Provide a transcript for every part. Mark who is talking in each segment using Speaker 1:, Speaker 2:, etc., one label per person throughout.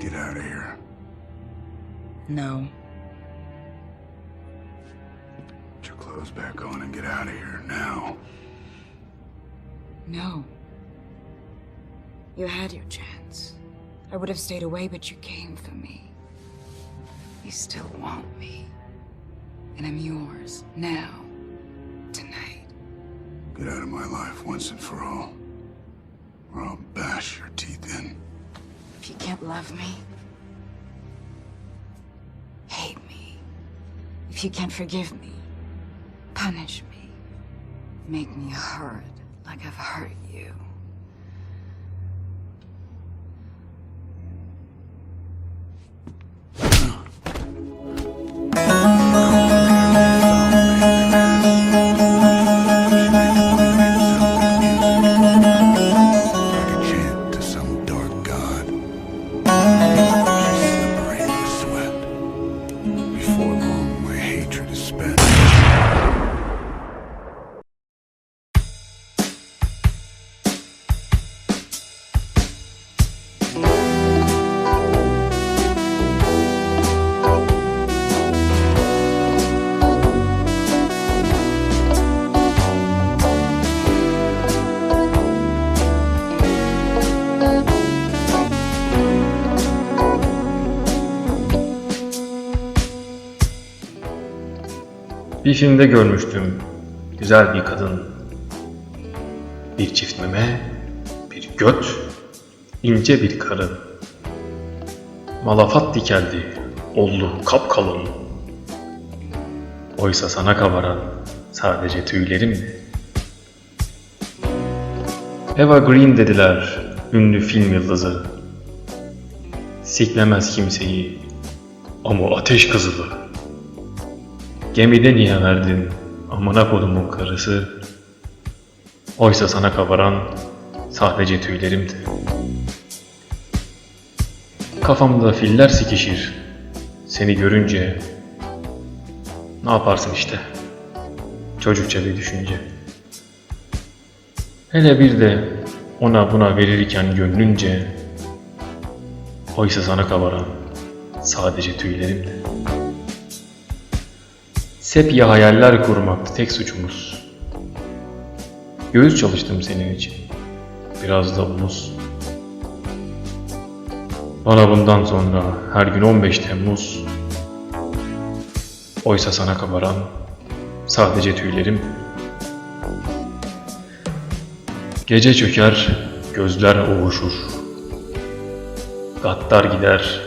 Speaker 1: Get out of here.
Speaker 2: No.
Speaker 1: Put your clothes back on and get out of here now.
Speaker 2: No. You had your chance. I would have stayed away, but you came for me. You still want me. And I'm yours now. Tonight.
Speaker 1: Get out of my life once and for all. Or I'll bash your teeth in.
Speaker 2: If you can't love me, hate me. If you can't forgive me, punish me. Make me hurt like I've hurt you.
Speaker 3: Bir filmde görmüştüm. Güzel bir kadın. Bir çift meme, bir göt, ince bir karın. Malafat dikeldi, oldu kapkalın. Oysa sana kabaran sadece tüylerimdi. Eva Green dediler, ünlü film yıldızı. Siklemez kimseyi, ama ateş kızılı. Gemide niye verdin amına kodumun karısı? Oysa sana kabaran sadece tüylerimdi. Kafamda filler sikişir. Seni görünce ne yaparsın işte. Çocukça bir düşünce. Hele bir de ona buna verirken gönlünce oysa sana kabaran sadece tüylerimdi. Sepya hayaller kurmak tek suçumuz. Göğüs çalıştım senin için. Biraz da omuz. Bana bundan sonra her gün 15 Temmuz. Oysa sana kabaran sadece tüylerim. Gece çöker, gözler ovuşur. Gattar gider,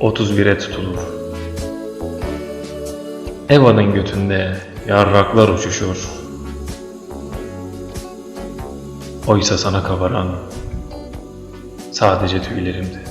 Speaker 3: 31'e tutulur. Eva'nın götünde yarraklar uçuşur. Oysa sana kabaran sadece tüylerimdi.